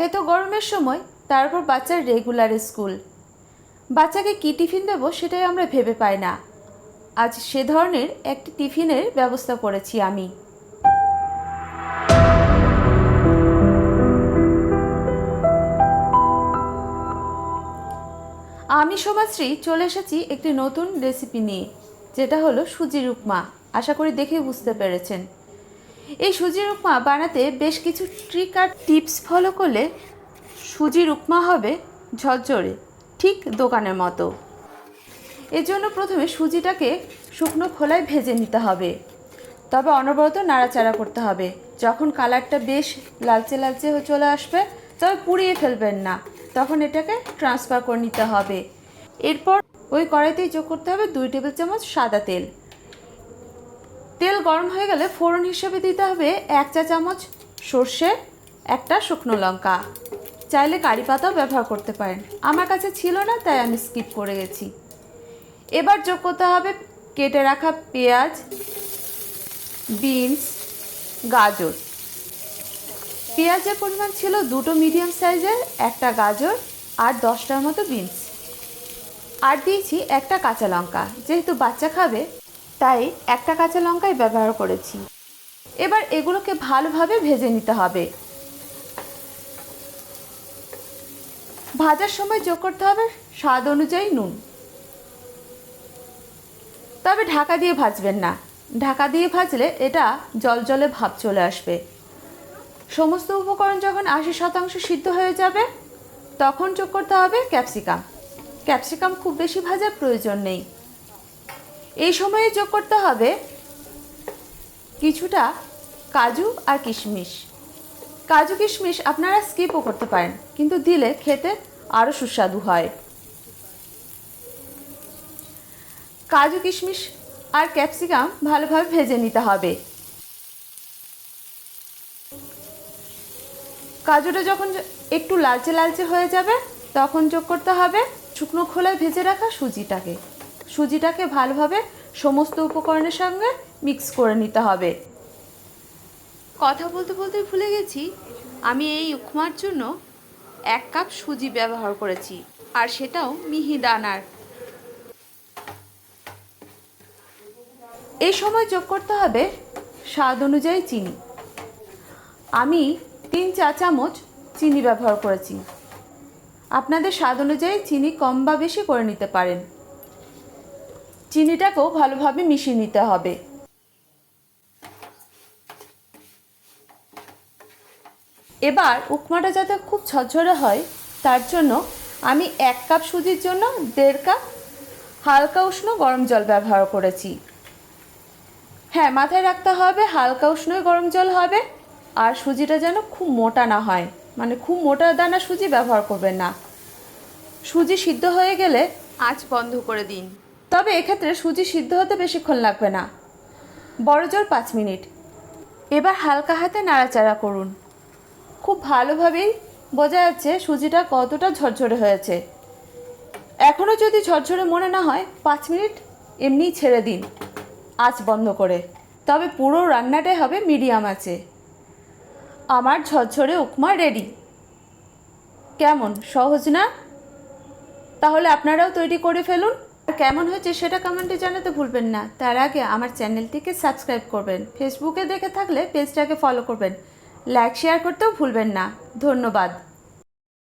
একে তো গরমের সময় তারপর বাচ্চার রেগুলার স্কুল বাচ্চাকে কী টিফিন দেবো সেটাই আমরা ভেবে পাই না। আজ সে ধরনের একটি টিফিনের ব্যবস্থা করেছি আমি। আমি সমাশ্রী চলে এসেছি একটি নতুন রেসিপি নিয়ে, যেটা হলো সুজির উপমা আশা করি দেখে বুঝতে পেরেছেন। এই সুজির উপমা বানাতে বেশ কিছু ট্রিক আর টিপস ফলো করলে সুজির উপমা হবে ঝরঝরে, ঠিক দোকানের মতো। এর জন্য প্রথমে সুজিটাকে শুকনো খোলায় ভেজে নিতে হবে। তবে অনবরত নাড়াচাড়া করতে হবে। যখন কালারটা বেশ লালচে লালচে চলে আসবে, তবে পুড়িয়ে ফেলবেন না। তখন এটাকে ট্রান্সফার করে নিতে হবে। এরপর ওই কড়াইতেই যোগ করতে হবে দুই টেবিল চামচ সাদা তেল। তেল গরম হয়ে গেলে ফোড়ন হিসেবে দিতে হবে এক চা চামচ সর্ষে, একটা শুকনো লঙ্কা। চাইলে কারি পাতাও ব্যবহার করতে পারেন। আমার কাছে ছিল না, তাই আমি স্কিপ করে গেছি। এবার যোগ করতে হবে কেটে রাখা পেঁয়াজ, বিনস, গাজর। পেঁয়াজের পরিমাণ ছিল দুটো মিডিয়াম সাইজের, একটা গাজর আর দশটার মতো বিনস। আর দিয়েছি একটা কাঁচা লঙ্কা। যেহেতু বাচ্চা খাবে তাই একটা কাঁচা লঙ্কাই ব্যবহার করেছি। এবার এগুলোকে ভালোভাবে ভেজে নিতে হবে। ভাজার সময় যোগ করতে হবে স্বাদ অনুযায়ী নুন। তবে ঢাকা দিয়ে ভাজবেন না। ঢাকা দিয়ে ভাজলে এটা জল জলে ভাব চলে আসবে। সমস্ত উপকরণ যখন আশি শতাংশ সিদ্ধ হয়ে যাবে, তখন যোগ করতে হবে ক্যাপসিকাম। ক্যাপসিকাম খুব বেশি ভাজার প্রয়োজন নেই। এই সময়ে যোগ করতে হবে কিছুটা কাজু আর কিশমিশ। কাজু, কিশমিশ আপনারা স্কিপও করতে পারেন, কিন্তু দিলে খেতে আরও সুস্বাদু হয়। কাজু, কিশমিশ আর ক্যাপসিকাম ভালোভাবে ভেজে নিতে হবে। কাজুটা যখন একটু লালচে লালচে হয়ে যাবে, তখন যোগ করতে হবে শুকনো খোলায় ভেজে রাখা সুজিটাকে। সুজিটাকে ভালোভাবে সমস্ত উপকরণের সঙ্গে মিক্স করে নিতে হবে। কথা বলতে বলতে ভুলে গেছি আমি এই উপমার জন্য এক কাপ সুজি ব্যবহার করেছি আর সেটাও মিহি দানার। এই সময় যোগ করতে হবে স্বাদ অনুযায়ী চিনি। আমি তিন চা চামচ চিনি ব্যবহার করেছি। আপনাদের স্বাদ অনুযায়ী চিনি কম বা বেশি করে নিতে পারেন। চিনিটাকেও ভালোভাবে মিশিয়ে নিতে হবে। এবার উপমাটা যাতে খুব ঝরঝরে হয়, তার জন্য আমি এক কাপ সুজির জন্য দেড় কাপ হালকা উষ্ণ গরম জল ব্যবহার করেছি। হ্যাঁ মাথায় রাখতে হবে হালকা উষ্ণই গরম জল হবে আর সুজিটা যেন খুব মোটা না হয়। মানে খুব মোটা দানা সুজি ব্যবহার করবেন না। সুজি সিদ্ধ হয়ে গেলে আঁচ বন্ধ করে দিন। তবে এক্ষেত্রে সুজি সিদ্ধ হতে বেশিক্ষণ লাগবে না। বড় জোর পাঁচ মিনিট। এবার হালকা হাতে নাড়াচাড়া করুন। খুব ভালোভাবেই বোঝা যাচ্ছে সুজিটা কতটা ঝরঝরে হয়েছে। এখনও যদি ঝরঝরে মনে না হয়, পাঁচ মিনিট এমনিই ছেড়ে দিন। আঁচ বন্ধ করে। তবে পুরো রান্নাটাই হবে মিডিয়াম আছে আমার ঝরঝরে উপমা রেডি কেমন? সহজ না? তাহলে আপনারাও তৈরি করে ফেলুন। কেমন হয়েছে সেটা কমেন্টে জানাতে ভুলবেন না। তার আগে আমার চ্যানেলটিকে সাবস্ক্রাইব করবেন। ফেসবুকে দেখে থাকলে পেজটাকে ফলো করবেন। লাইক শেয়ার করতেও ভুলবেন না। ধন্যবাদ।